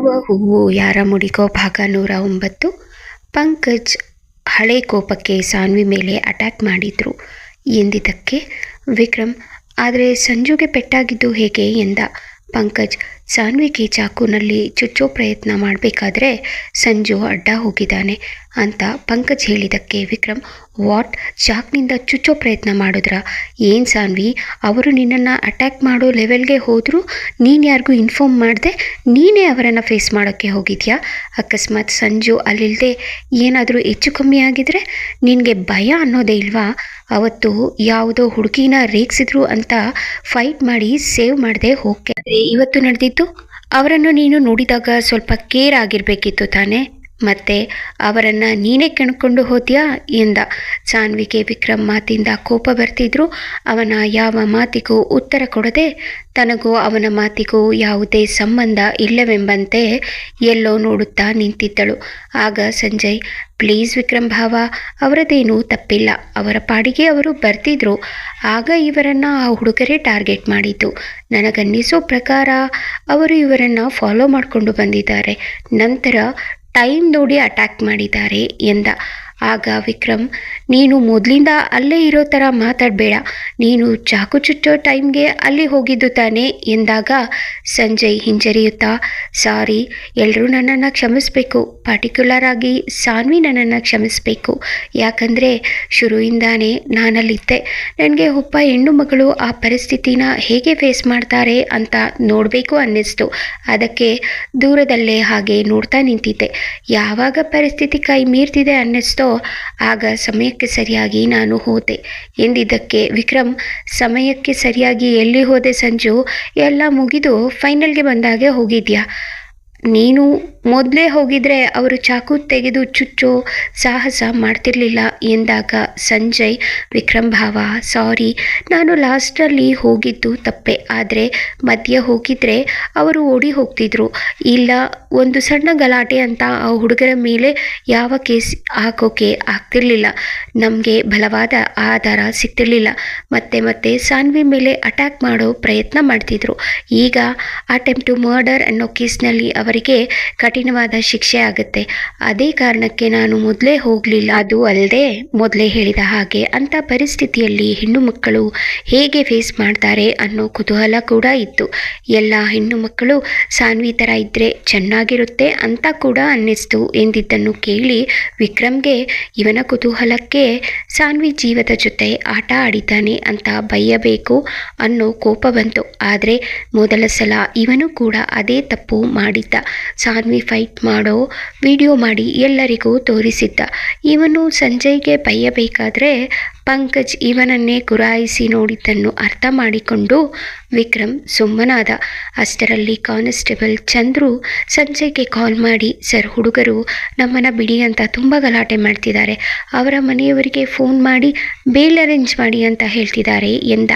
ಯಾವ ಹೂವು ಯಾರ ಮುಡಿಗೋ ಭಾಗ ನೂರ ಒಂಬತ್ತು? ಪಂಕಜ್ ಹಳೆ ಕೋಪಕ್ಕೆ ಸಾನ್ವಿ ಮೇಲೆ ಅಟ್ಯಾಕ್ ಮಾಡಿದ್ರು. ಎಂದಿದ್ದಕ್ಕೆ? ವಿಕ್ರಮ್, ಆದರೆ ಸಂಜುಗೆ ಪೆಟ್ಟಾಗಿದ್ದು ಹೇಗೆ ಎಂದ? ಪಂಕಜ್ ಸಾನ್ವಿಗೆ ಚಾಕುನಲ್ಲಿ ಚುಚ್ಚೋ ಪ್ರಯತ್ನ ಮಾಡಬೇಕಾದ್ರೆ ಸಂಜು ಅಡ್ಡ ಹೋಗಿದ್ದಾನೆ ಅಂತ ಪಂಕಜ್ ಹೇಳಿದ್ದಕ್ಕೆ ವಿಕ್ರಮ್, ವಾಟ್? ಚಾಕ್ನಿಂದ ಚುಚ್ಚೋ ಪ್ರಯತ್ನ ಮಾಡಿದ್ರ? ಏನು ಸಾನ್ವಿ, ಅವರು ನಿನ್ನನ್ನು ಅಟ್ಯಾಕ್ ಮಾಡೋ ಲೆವೆಲ್ಗೆ ಹೋದರೂ? ನೀನು ಯಾರಿಗೂ ಇನ್ಫಾರ್ಮ್ ಮಾಡಿದೆ? ನೀನೇ ಅವರನ್ನು ಫೇಸ್ ಮಾಡೋಕ್ಕೆ ಹೋಗಿದ್ಯಾ? ಅಕಸ್ಮಾತ್ ಸಂಜು ಅಲ್ಲಿಲ್ಲದೆ ಏನಾದರೂ ಹೆಚ್ಚು ಕಮ್ಮಿ ಆಗಿದ್ರೆ ನಿನಗೆ ಭಯ ಅನ್ನೋದೇ ಇಲ್ವಾ? ಅವತ್ತು ಯಾವುದೋ ಹುಡುಗಿನ ರೇಗಿಸಿದ್ರು ಅಂತ ಫೈಟ್ ಮಾಡಿ ಸೇವ್ ಮಾಡದೆ ಹೋಗ್ತಾರೆ ಇವತ್ತು ಇವತ್ತು ಅವರನ್ನು ನೀನು ನೋಡಿದಾಗ ಸ್ವಲ್ಪ ಕೇರ್ ಆಗಿರಬೇಕಿತ್ತು ತಾನೇ? ಮತ್ತೆ ಅವರನ್ನು ನೀನೇ ಕೆಣ್ಕೊಂಡು ಹೋದ್ಯಾ ಎಂದ. ಸಾನ್ವಿಗೆ ವಿಕ್ರಮ್ ಮಾತಿಂದ ಕೋಪ ಬರ್ತಿದ್ರು. ಅವನ ಯಾವ ಮಾತಿಗೂ ಉತ್ತರ ಕೊಡದೆ ತನಗೂ ಅವನ ಮಾತಿಗೂ ಯಾವುದೇ ಸಂಬಂಧ ಇಲ್ಲವೆಂಬಂತೆ ಎಲ್ಲೋ ನೋಡುತ್ತಾ ನಿಂತಿದ್ದಳು. ಆಗ ಸಂಜಯ್, ಪ್ಲೀಸ್ ವಿಕ್ರಮ್ ಭಾವ, ಅವರದೇನೂ ತಪ್ಪಿಲ್ಲ. ಅವರ ಪಾಡಿಗೆ ಅವರು ಬರ್ತಿದ್ರು. ಆಗ ಇವರನ್ನು ಆ ಹುಡುಗರೇ ಟಾರ್ಗೆಟ್ ಮಾಡಿದ್ದು. ನನಗನ್ನಿಸೋ ಪ್ರಕಾರ ಅವರು ಇವರನ್ನು ಫಾಲೋ ಮಾಡಿಕೊಂಡು ಬಂದಿದ್ದಾರೆ. ನಂತರ ಟೈಮ್ ನೋಡಿ ಅಟ್ಯಾಕ್ ಮಾಡಿದ್ದಾರೆ ಎಂದ ಆಗ ವಿಕ್ರಮ್, ನೀನು ಮೊದಲಿಂದ ಅಲ್ಲೇ ಇರೋ ಥರ ಮಾತಾಡಬೇಡ. ನೀನು ಚಾಕು ಚುಚ್ಚೋ ಟೈಮ್ಗೆ ಅಲ್ಲಿ ಹೋಗಿದ್ದು ತಾನೇ ಎಂದಾಗ ಸಂಜಯ್ ಹಿಂಜರಿಯುತ್ತಾ, ಸಾರಿ ಎಲ್ಲರೂ ನನ್ನನ್ನು ಕ್ಷಮಿಸಬೇಕು. ಪರ್ಟಿಕ್ಯುಲರ್ ಆಗಿ ಸಾನ್ವಿ ನನ್ನನ್ನು ಕ್ಷಮಿಸಬೇಕು. ಯಾಕಂದರೆ ಶುರುವಿಂದಾನೇ ನಾನಲ್ಲಿದ್ದೆ. ನನಗೆ ಒಬ್ಬ ಹೆಣ್ಣು ಮಗಳು ಆ ಪರಿಸ್ಥಿತಿನ ಹೇಗೆ ಫೇಸ್ ಮಾಡ್ತಾರೆ ಅಂತ ನೋಡಬೇಕು ಅನ್ನಿಸ್ತು. ಅದಕ್ಕೆ ದೂರದಲ್ಲೇ ಹಾಗೆ ನೋಡ್ತಾ ನಿಂತಿದ್ದೆ. ಯಾವಾಗ ಪರಿಸ್ಥಿತಿ ಕೈ ಮೀರ್ತಿದೆ ಅನ್ನಿಸ್ತೋ ಆಗ ಸಮಯಕ್ಕೆ ಸರಿಯಾಗಿ ನಾನು ಹೋದೆ. ಎಂದಿದ್ದಕ್ಕೆ ವಿಕ್ರಮ್, ಸಮಯಕ್ಕೆ ಸರಿಯಾಗಿ ಎಲ್ಲಿ ಹೋದೆ ಸಂಜು? ಎಲ್ಲ ಮುಗಿದು ಫೈನಲ್ಗೆ ಬಂದಾಗೆ ಹೋಗಿದ್ಯಾ? ನೀನು ಮೊದಲೇ ಹೋಗಿದ್ರೆ ಅವರು ಚಾಕು ತೆಗೆದು ಚುಚ್ಚೋ ಸಾಹಸ ಮಾಡ್ತಿರ್ಲಿಲ್ಲ ಎಂದಾಗ ಸಂಜಯ್, ವಿಕ್ರಮ್ ಭಾವ, ಸಾರಿ, ನಾನು ಲಾಸ್ಟಲ್ಲಿ ಹೋಗಿದ್ದು ತಪ್ಪೆ. ಆದರೆ ಮಧ್ಯೆ ಹೋಗಿದ್ರೆ ಅವರು ಓಡಿ ಹೋಗ್ತಿದ್ರು. ಇಲ್ಲ, ಒಂದು ಸಣ್ಣ ಗಲಾಟೆ ಅಂತ ಆ ಹುಡುಗರ ಮೇಲೆ ಯಾವ ಕೇಸ್ ಹಾಕೋಕೆ ಆಗ್ತಿರ್ಲಿಲ್ಲ. ನಮಗೆ ಬಲವಾದ ಆಧಾರ ಸಿಗ್ತಿರ್ಲಿಲ್ಲ. ಮತ್ತೆ ಮತ್ತೆ ಸಾನ್ವಿ ಮೇಲೆ ಅಟ್ಯಾಕ್ ಮಾಡೋ ಪ್ರಯತ್ನ ಮಾಡ್ತಿದ್ರು. ಈಗ ಅಟೆಂಪ್ಟ್ ಟು ಮರ್ಡರ್ ಅನ್ನೋ ಕೇಸ್ನಲ್ಲಿ ಅವರಿಗೆ ಕಠಿಣವಾದ ಶಿಕ್ಷೆ ಆಗುತ್ತೆ. ಅದೇ ಕಾರಣಕ್ಕೆ ನಾನು ಮೊದಲೇ ಹೋಗಲಿಲ್ಲ. ಅದು ಅಲ್ಲದೆ ಮೊದಲೇ ಹೇಳಿದ ಹಾಗೆ ಅಂಥ ಪರಿಸ್ಥಿತಿಯಲ್ಲಿ ಹೆಣ್ಣು ಮಕ್ಕಳು ಹೇಗೆ ಫೇಸ್ ಮಾಡ್ತಾರೆ ಅನ್ನೋ ಕುತೂಹಲ ಕೂಡ ಇತ್ತು. ಎಲ್ಲ ಹೆಣ್ಣು ಮಕ್ಕಳು ಸಾನ್ವಿ ಥರ ಇದ್ದರೆ ಚೆನ್ನಾಗಿರುತ್ತೆ ಅಂತ ಕೂಡ ಅನ್ನಿಸ್ತು ಎಂದಿದ್ದನ್ನು ಕೇಳಿ ವಿಕ್ರಮ್ಗೆ ಇವನ ಕುತೂಹಲಕ್ಕೆ ಸಾನ್ವಿ ಜೀವದ ಜೊತೆ ಆಟ ಆಡಿದ್ದಾನೆ ಅಂತ ಬೈಯಬೇಕು ಅನ್ನೋ ಕೋಪ ಬಂತು. ಆದರೆ ಮೊದಲ ಸಲ ಇವನು ಕೂಡ ಅದೇ ತಪ್ಪು ಮಾಡಿದ್ದ. ಸಾನ್ವಿ ಫೈಟ್ ಮಾಡೋ ವಿಡಿಯೋ ಮಾಡಿ ಎಲ್ಲರಿಗೂ ತೋರಿಸಿದ್ದ. ಇವನು ಸಂಜಯ್ಗೆ ಬೈಯಬೇಕಾದ್ರೆ ಪಂಕಜ್ ಇವನನ್ನೇ ಗುರಾಯಿಸಿ ನೋಡಿದ್ದನ್ನು ಅರ್ಥ ಮಾಡಿಕೊಂಡು ವಿಕ್ರಮ್ ಸುಮ್ಮನಾದ. ಅಷ್ಟರಲ್ಲಿ ಕಾನ್ಸ್ಟೇಬಲ್ ಚಂದ್ರು ಸಂಜಯ್ಗೆ ಕಾಲ್ ಮಾಡಿ, ಸರ್, ಹುಡುಗರು ನಮ್ಮನ್ನು ಬಿಡಿ ಅಂತ ತುಂಬ ಗಲಾಟೆ ಮಾಡ್ತಿದ್ದಾರೆ. ಅವರ ಮನೆಯವರಿಗೆ ಫೋನ್ ಮಾಡಿ ಬೇಲ್ ಅರೇಂಜ್ ಮಾಡಿ ಅಂತ ಹೇಳ್ತಿದ್ದಾರೆ ಎಂದ.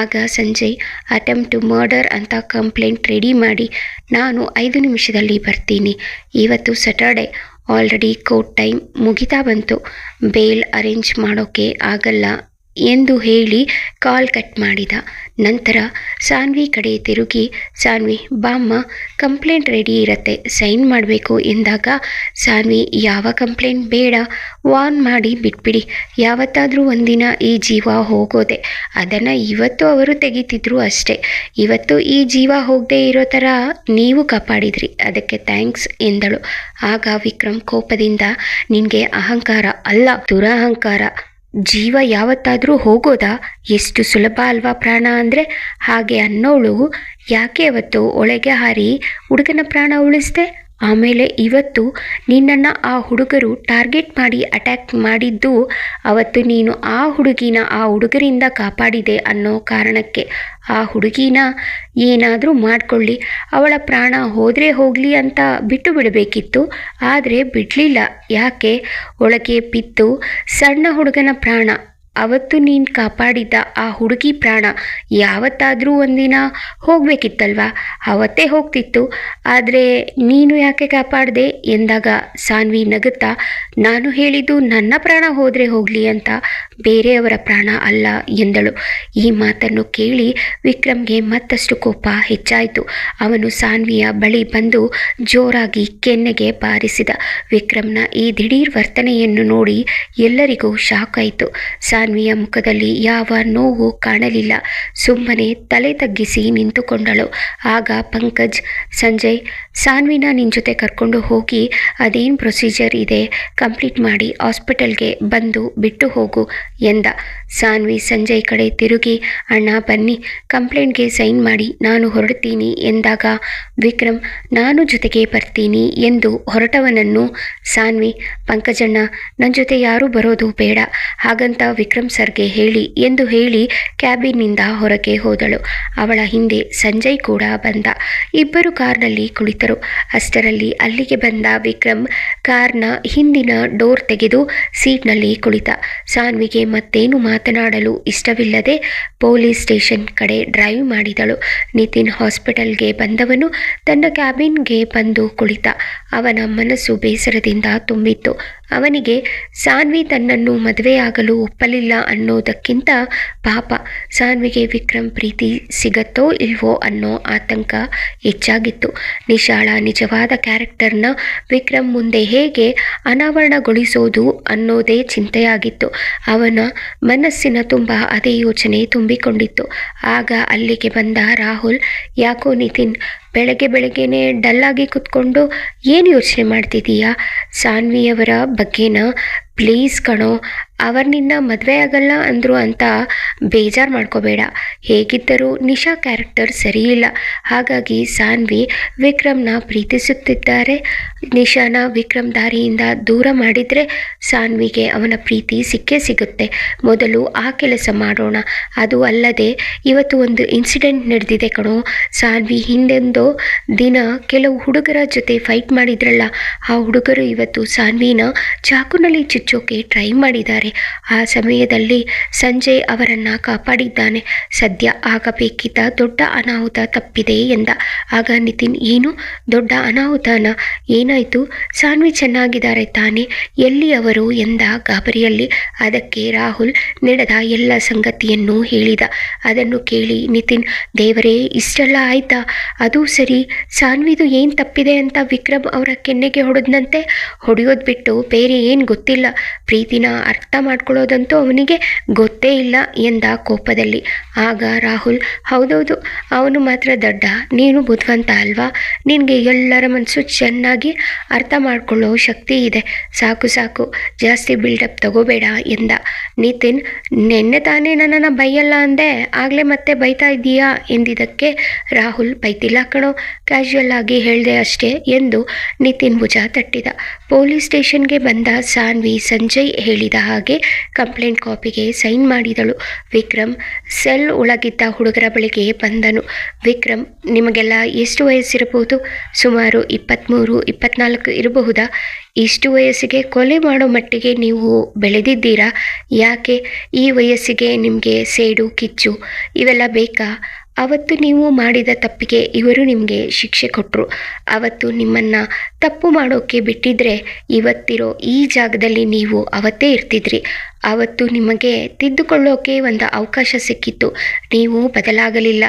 ಆಗ ಸಂಜಯ್, ಅಟೆಂಪ್ಟ್ ಟು ಮರ್ಡರ್ ಅಂತ ಕಂಪ್ಲೇಂಟ್ ರೆಡಿ ಮಾಡಿ, ನಾನು ಐದು ನಿಮಿಷದಲ್ಲಿ ಬರ್ತೀನಿ. ಇವತ್ತು ಸ್ಯಾಟರ್ಡೆ ಆಲ್ರೆಡಿ ಕೋರ್ಟ್ ಟೈಮ್ ಮುಗಿತಾ ಬಂತು. ಬೇಲ್ ಅರೇಂಜ್ ಮಾಡೋಕೆ ಆಗಲ್ಲ. ಎಂದು ಹೇಳಿ ಕಾಲ್ ಕಟ್ ಮಾಡಿದ. ನಂತರ ಸಾನ್ವಿ ಕಡೆ ತಿರುಗಿ, ಸಾನ್ವಿ, ಬಾಮ್ಮ, ಕಂಪ್ಲೇಂಟ್ ರೆಡಿ ಇರತ್ತೆ ಸೈನ್ ಮಾಡಬೇಕು ಎಂದಾಗ, ಸಾನ್ವಿ, ಯಾವ ಕಂಪ್ಲೇಂಟ್ ಬೇಡ ವಾರ್ನ್ ಮಾಡಿ ಬಿಟ್ಬಿಡಿ. ಯಾವತ್ತಾದರೂ ಒಂದಿನ ಈ ಜೀವ ಹೋಗೋದೆ. ಅದನ್ನು ಇವತ್ತು ಅವರು ತೆಗಿತಿದ್ರು ಅಷ್ಟೇ. ಇವತ್ತು ಈ ಜೀವ ಹೋಗದೆ ಇರೋ ಥರ ನೀವು ಕಾಪಾಡಿದ್ರಿ. ಅದಕ್ಕೆ ಥ್ಯಾಂಕ್ಸ್ ಎಂದಳು. ಆಗ ವಿಕ್ರಮ್ ಕೋಪದಿಂದ, ನಿನಗೆ ಅಹಂಕಾರ ಅಲ್ಲ, ದುರಹಂಕಾರ. ಜೀವ ಯಾವತ್ತಾದರೂ ಹೋಗೋದಾ? ಎಷ್ಟು ಸುಲಭ ಅಲ್ವಾ ಪ್ರಾಣ ಅಂದರೆ? ಹಾಗೆ ಅನ್ನೋಳು ಯಾಕೆ ಅವತ್ತು ಒಳಗೆ ಹಾರಿ ಹುಡುಗನ ಪ್ರಾಣ ಉಳಿಸ್ದೆ? ಆಮೇಲೆ ಇವತ್ತು ನಿನ್ನನ್ನು ಆ ಹುಡುಗರು ಟಾರ್ಗೆಟ್ ಮಾಡಿ ಅಟ್ಯಾಕ್ ಮಾಡಿದ್ದು ಅವತ್ತು ನೀನು ಆ ಹುಡುಗಿನ ಆ ಹುಡುಗರಿಂದ ಕಾಪಾಡಿದೆ ಅನ್ನೋ ಕಾರಣಕ್ಕೆ. ಆ ಹುಡುಗಿನ ಏನಾದರೂ ಮಾಡಿಕೊಳ್ಳಿ. ಅವಳ ಪ್ರಾಣ ಹೋದರೆ ಹೋಗಲಿ ಅಂತ ಬಿಟ್ಟು ಬಿಡಬೇಕಿತ್ತು. ಆದರೆ ಬಿಡಲಿಲ್ಲ. ಯಾಕೆ? ಒಳಗೆ ಬಿದ್ದು ಸಣ್ಣ ಹುಡುಗನ ಪ್ರಾಣ ಅವತ್ತು ನೀನು ಕಾಪಾಡಿದ್ದ ಆ ಹುಡುಗಿ ಪ್ರಾಣ ಯಾವತ್ತಾದರೂ ಒಂದಿನ ಹೋಗಬೇಕಿತ್ತಲ್ವಾ? ಅವತ್ತೇ ಹೋಗ್ತಿತ್ತು. ಆದರೆ ನೀನು ಯಾಕೆ ಕಾಪಾಡಿದೆ ಎಂದಾಗ ಸಾನ್ವಿ ನಗುತ್ತಾ, ನಾನು ಹೇಳಿದ್ದು ನನ್ನ ಪ್ರಾಣ ಹೋದರೆ ಹೋಗಲಿ ಅಂತ ಬೇರೆಯವರ ಪ್ರಾಣ ಅಲ್ಲ ಎಂದಳು. ಈ ಮಾತನ್ನು ಕೇಳಿ ವಿಕ್ರಮ್ಗೆ ಮತ್ತಷ್ಟು ಕೋಪ ಹೆಚ್ಚಾಯಿತು. ಅವನು ಸಾನ್ವಿಯ ಬಳಿ ಬಂದು ಜೋರಾಗಿ ಕೆನ್ನೆಗೆ ಬಾರಿಸಿದ. ವಿಕ್ರಮ್ನ ಈ ದಿಢೀರ್ ವರ್ತನೆಯನ್ನು ನೋಡಿ ಎಲ್ಲರಿಗೂ ಶಾಕ್ ಆಯಿತು ಸಾನ್ವಿಯ ಮುಖದಲ್ಲಿ ಯಾವ ನೋವು ಕಾಣಲಿಲ್ಲ. ಸುಮ್ಮನೆ ತಲೆ ತಗ್ಗಿಸಿ ನಿಂತುಕೊಂಡಳು. ಆಗ ಪಂಕಜ್, ಸಂಜಯ್ ಸಾನ್ವಿನ ನಿನ್ನ ಜೊತೆ ಕರ್ಕೊಂಡು ಹೋಗಿ ಅದೇನು ಪ್ರೊಸೀಜರ್ ಇದೆ ಕಂಪ್ಲೀಟ್ ಮಾಡಿ ಹಾಸ್ಪಿಟಲ್ಗೆ ಬಂದು ಬಿಟ್ಟು ಹೋಗು ಎಂದ. ಸಾನ್ವಿ ಸಂಜಯ್ ಕಡೆ ತಿರುಗಿ, ಅಣ್ಣ ಬನ್ನಿ ಕಂಪ್ಲೇಂಟ್ಗೆ ಸೈನ್ ಮಾಡಿ, ನಾನು ಹೊರಡ್ತೀನಿ ಎಂದಾಗ, ವಿಕ್ರಮ್, ನಾನು ಜೊತೆಗೆ ಬರ್ತೀನಿ ಎಂದು ಹೊರಟವನನ್ನು ಸಾನ್ವಿ, ಪಂಕಜಣ್ಣ ನನ್ನ ಜೊತೆ ಯಾರೂ ಬರೋದು ಬೇಡ, ಹಾಗಂತ ವಿಕ್ರಮ್ ಸರ್ಗೆ ಹೇಳಿ ಎಂದು ಹೇಳಿ ಕ್ಯಾಬಿನ್ನಿಂದ ಹೊರಗೆ ಹೋದಳು. ಅವಳ ಹಿಂದೆ ಸಂಜಯ್ ಕೂಡ ಬಂದ. ಇಬ್ಬರು ಕಾರ್ನಲ್ಲಿ ಅಷ್ಟರಲ್ಲಿ ಅಲ್ಲಿಗೆ ಬಂದ ವಿಕ್ರಮ್ ಕಾರ್ನ ಹಿಂದಿನ ಡೋರ್ ತೆಗೆದು ಸೀಟ್ನಲ್ಲಿ ಕುಳಿತ. ಸಾನ್ವಿಗೆ ಮತ್ತೇನು ಮಾತನಾಡಲು ಇಷ್ಟವಿಲ್ಲದೆ ಪೊಲೀಸ್ ಸ್ಟೇಷನ್ ಕಡೆ ಡ್ರೈವ್ ಮಾಡಿದಳು. ನಿತಿನ್ ಹಾಸ್ಪಿಟಲ್ಗೆ ಬಂದವನು ತನ್ನ ಕ್ಯಾಬಿನ್ಗೆ ಬಂದು ಕುಳಿತ. ಅವನ ಮನಸ್ಸು ಬೇಸರದಿಂದ ತುಂಬಿತ್ತು. ಅವನಿಗೆ ಸಾನ್ವಿ ತನ್ನನ್ನು ಮದುವೆಯಾಗಲು ಒಪ್ಪಲಿಲ್ಲ ಅನ್ನೋದಕ್ಕಿಂತ ಪಾಪ. ಸಾನ್ವಿಗೆ ವಿಕ್ರಮ್ ಪ್ರೀತಿ ಸಿಗತ್ತೋ ಇಲ್ವೋ ಅನ್ನೋ ಆತಂಕ ಹೆಚ್ಚಾಗಿತ್ತು. ನಿಶಾಳ ನಿಜವಾದ ಕ್ಯಾರೆಕ್ಟರ್ನ ವಿಕ್ರಮ್ ಮುಂದೆ ಹೇಗೆ ಅನಾವರಣಗೊಳಿಸೋದು ಅನ್ನೋದೇ ಚಿಂತೆಯಾಗಿತ್ತು. ಅವನ ಮನಸ್ಸಿನ ತುಂಬ ಅದೇ ಯೋಚನೆ ತುಂಬಿಕೊಂಡಿತ್ತು. ಆಗ ಅಲ್ಲಿಗೆ ಬಂದ ರಾಹುಲ್, ಯಾಕೋ ನಿತಿನ್ ಬೆಳಗ್ಗೆ ಬೆಳಗ್ಗೆನೆ ಡಲ್ಲಾಗಿ ಕುತ್ಕೊಂಡು ಏನು ಯೋಚನೆ ಮಾಡ್ತಿದ್ದೀಯಾ ಸಾನ್ವಿಯವರ ಬಗ್ಗೆನ ಪ್ಲೀಸ್ ಕಣೋ, ಅವರ್ ನಿನ್ನ ಮದುವೆ ಆಗಲ್ಲ ಅಂದರು ಅಂತ ಬೇಜಾರು ಮಾಡ್ಕೋಬೇಡ. ಹೇಗಿದ್ದರೂ ನಿಶಾ ಕ್ಯಾರೆಕ್ಟರ್ ಸರಿಯಿಲ್ಲ ಹಾಗಾಗಿ ಸಾನ್ವಿ ವಿಕ್ರಮ್ನ ಪ್ರೀತಿಸುತ್ತಿದ್ದಾರೆ. ನಿಶಾನ ವಿಕ್ರಮ್ ದಾರಿಯಿಂದ ದೂರ ಮಾಡಿದರೆ ಸಾನ್ವಿಗೆ ಅವನ ಪ್ರೀತಿ ಸಿಕ್ಕೇ ಸಿಗುತ್ತೆ. ಮೊದಲು ಆ ಕೆಲಸ ಮಾಡೋಣ. ಅದು ಅಲ್ಲದೆ ಇವತ್ತು ಒಂದು ಇನ್ಸಿಡೆಂಟ್ ನಡೆದಿದೆ ಕಣೋ. ಸಾನ್ವಿ ಹಿಂದೆಂದೋ ದಿನ ಕೆಲವು ಹುಡುಗರ ಜೊತೆ ಫೈಟ್ ಮಾಡಿದ್ರಲ್ಲ, ಆ ಹುಡುಗರು ಇವತ್ತು ಸಾನ್ವಿನ ಚಾಕುನಲ್ಲಿ ಚುಚ್ಚೋಕೆ ಟ್ರೈ ಮಾಡಿದ್ದಾರೆ. ಆ ಸಮಯದಲ್ಲಿ ಸಂಜಯ್ ಅವರನ್ನು ಕಾಪಾಡಿದ್ದಾನೆ. ಸದ್ಯ ಆಗಬೇಕಿದ್ದ ದೊಡ್ಡ ಅನಾಹುತ ತಪ್ಪಿದೆ ಎಂದ. ಆಗ ನಿತಿನ್, ಏನು? ದೊಡ್ಡ ಅನಾಹುತನ? ಏನಾಯಿತು? ಸಾನ್ವಿ ಚೆನ್ನಾಗಿದ್ದಾರೆ ತಾನೆ? ಎಲ್ಲಿ ಅವರು ಎಂದ ಗಾಬರಿಯಲ್ಲಿ? ಅದಕ್ಕೆ ರಾಹುಲ್ ನಡೆದ ಎಲ್ಲ ಸಂಗತಿಯನ್ನು ಹೇಳಿದ. ಅದನ್ನು ಕೇಳಿ ನಿತಿನ್, ದೇವರೇ, ಇಷ್ಟೆಲ್ಲ ಆಯ್ತಾ? ಅದು ಸರಿ. ಸಾನ್ವಿದು ಏನು ತಪ್ಪಿದೆ ಅಂತ ವಿಕ್ರಮ್ ಅವರ ಕೆನ್ನೆಗೆ ಹೊಡೆದಂತೆ ಹೊಡೆಯೋದು ಬಿಟ್ಟು ಬೇರೆ ಏನು ಗೊತ್ತಿಲ್ಲ. ಪ್ರೀತಿನ ಅರ್ಥ ಮಾಡ್ಕೊಳ್ಳೋದಂತೂ ಅವನಿಗೆ ಗೊತ್ತೇ ಇಲ್ಲ ಎಂದ ಕೋಪದಲ್ಲಿ. ಆಗ ರಾಹುಲ್, ಹೌದೌದು, ಅವನು ಮಾತ್ರ ದಡ್ಡ, ನೀನು ಬುದ್ಧಿವಂತ ಅಲ್ವಾ? ನಿನಗೆ ಎಲ್ಲರ ಮನಸ್ಸು ಚೆನ್ನಾಗಿ ಅರ್ಥ ಮಾಡ್ಕೊಳ್ಳೋ ಶಕ್ತಿ ಇದೆ. ಸಾಕು ಸಾಕು, ಜಾಸ್ತಿ ಬಿಲ್ಡಪ್ ತಗೋಬೇಡ ಎಂದ. ನಿತಿನ್, ನಿನ್ನೆ ತಾನೇ ನನ್ನನ್ನು ಬೈಯಲ್ಲ ಅಂದೆ, ಆಗಲೇ ಮತ್ತೆ ಬೈತಾ ಇದ್ದೀಯಾ ಎಂದಿದ್ದಕ್ಕೆ ರಾಹುಲ್ ಬೈತಿಲ್ಲ ಕಣೋ ಕ್ಯಾಶುಯಲ್ ಆಗಿ ಹೇಳಿದೆ ಅಷ್ಟೇ ಎಂದು ನಿತಿನ್ ಭುಜ ತಟ್ಟಿದ. ಪೊಲೀಸ್ ಸ್ಟೇಷನ್ಗೆ ಬಂದ ಸಾನ್ವಿ ಸಂಜಯ್ ಹೇಳಿದ ಹಾಗೆ ಕಂಪ್ಲೇಂಟ್ ಕಾಪಿಗೆ ಸೈನ್ ಮಾಡಿದಳು. ವಿಕ್ರಮ್ ಸೆಲ್ ಒಳಗಿದ್ದ ಹುಡುಗರ ಬಳಿಗೆ ಬಂದನು. ವಿಕ್ರಮ್, ನಿಮಗೆಲ್ಲ ಎಷ್ಟು ವಯಸ್ಸಿರಬಹುದು? ಸುಮಾರು ಇಪ್ಪತ್ತ್ಮೂರು ಇಪ್ಪತ್ನಾಲ್ಕು ಇರಬಹುದಾ? ಇಷ್ಟು ವಯಸ್ಸಿಗೆ ಕೊಲೆ ಮಾಡೋ ಮಟ್ಟಿಗೆ ನೀವು ಬೆಳೆದಿದ್ದೀರಾ? ಯಾಕೆ ಈ ವಯಸ್ಸಿಗೆ ನಿಮಗೆ ಸೇಡು, ಕಿಚ್ಚು ಇವೆಲ್ಲ ಬೇಕಾ? ಅವತ್ತು ನೀವು ಮಾಡಿದ ತಪ್ಪಿಗೆ ಇವರು ನಿಮಗೆ ಶಿಕ್ಷೆ ಕೊಟ್ಟರು ಅವತ್ತು ನಿಮ್ಮನ್ನು ತಪ್ಪು ಮಾಡೋಕ್ಕೆ ಬಿಟ್ಟಿದ್ರೆ ಇವತ್ತಿರೋ ಈ ಜಾಗದಲ್ಲಿ ನೀವು ಅವತ್ತೇ ಇರ್ತಿದ್ರಿ. ಅವತ್ತು ನಿಮಗೆ ತಿದ್ದುಕೊಳ್ಳೋಕೆ ಒಂದು ಅವಕಾಶ ಸಿಕ್ಕಿತ್ತು. ನೀವು ಬದಲಾಗಲಿಲ್ಲ.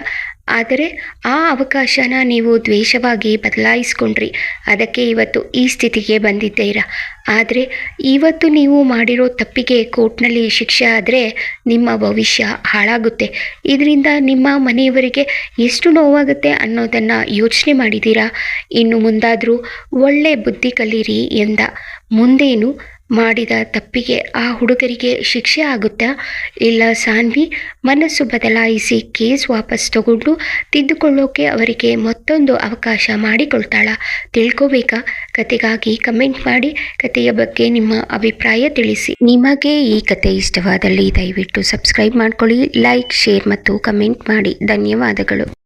ಆದರೆ ಆ ಅವಕಾಶನ ನೀವು ದ್ವೇಷವಾಗಿ ಬದಲಾಯಿಸ್ಕೊಂಡ್ರಿ. ಅದಕ್ಕೆ ಇವತ್ತು ಈ ಸ್ಥಿತಿಗೆ ಬಂದಿದ್ದೀರಾ? ಆದರೆ ಇವತ್ತು ನೀವು ಮಾಡಿರೋ ತಪ್ಪಿಗೆ ಕೋರ್ಟ್ನಲ್ಲಿ ಶಿಕ್ಷೆ ಆದರೆ ನಿಮ್ಮ ಭವಿಷ್ಯ ಹಾಳಾಗುತ್ತೆ. ಇದರಿಂದ ನಿಮ್ಮ ಮನೆಯವರಿಗೆ ಎಷ್ಟು ನೋವಾಗುತ್ತೆ ಅನ್ನೋದನ್ನು ಯೋಚನೆ ಮಾಡಿದ್ದೀರಾ? ಇನ್ನು ಮುಂದಾದರೂ ಒಳ್ಳೆ ಬುದ್ಧಿ ಕಲೀರಿ ಎಂದ. ಮುಂದೇನು? ಮಾಡಿದ ತಪ್ಪಿಗೆ ಆ ಹುಡುಗರಿಗೆ ಶಿಕ್ಷೆ ಆಗುತ್ತಾ? ಇಲ್ಲ ಸಾನ್ವಿ, ಮನಸ್ಸು ಬದಲಾಯಿಸಿ ಕೇಸ್ ವಾಪಸ್ ತಗೊಂಡು ತಿದ್ದುಕೊಳ್ಳೋಕೆ ಅವರಿಗೆ ಮತ್ತೊಂದು ಅವಕಾಶ ಮಾಡಿಕೊಳ್ತಾಳ? ತಿಳ್ಕೋಬೇಕಾ? ಕತೆಗಾಗಿ ಕಮೆಂಟ್ ಮಾಡಿ ಕತೆಯ ಬಗ್ಗೆ ನಿಮ್ಮ ಅಭಿಪ್ರಾಯ ತಿಳಿಸಿ. ನಿಮಗೆ ಈ ಕತೆ ಇಷ್ಟವಾದಲ್ಲಿ ದಯವಿಟ್ಟು ಸಬ್ಸ್ಕ್ರೈಬ್ ಮಾಡ್ಕೊಳ್ಳಿ, ಲೈಕ್, ಶೇರ್ ಮತ್ತು ಕಮೆಂಟ್ ಮಾಡಿ. ಧನ್ಯವಾದಗಳು.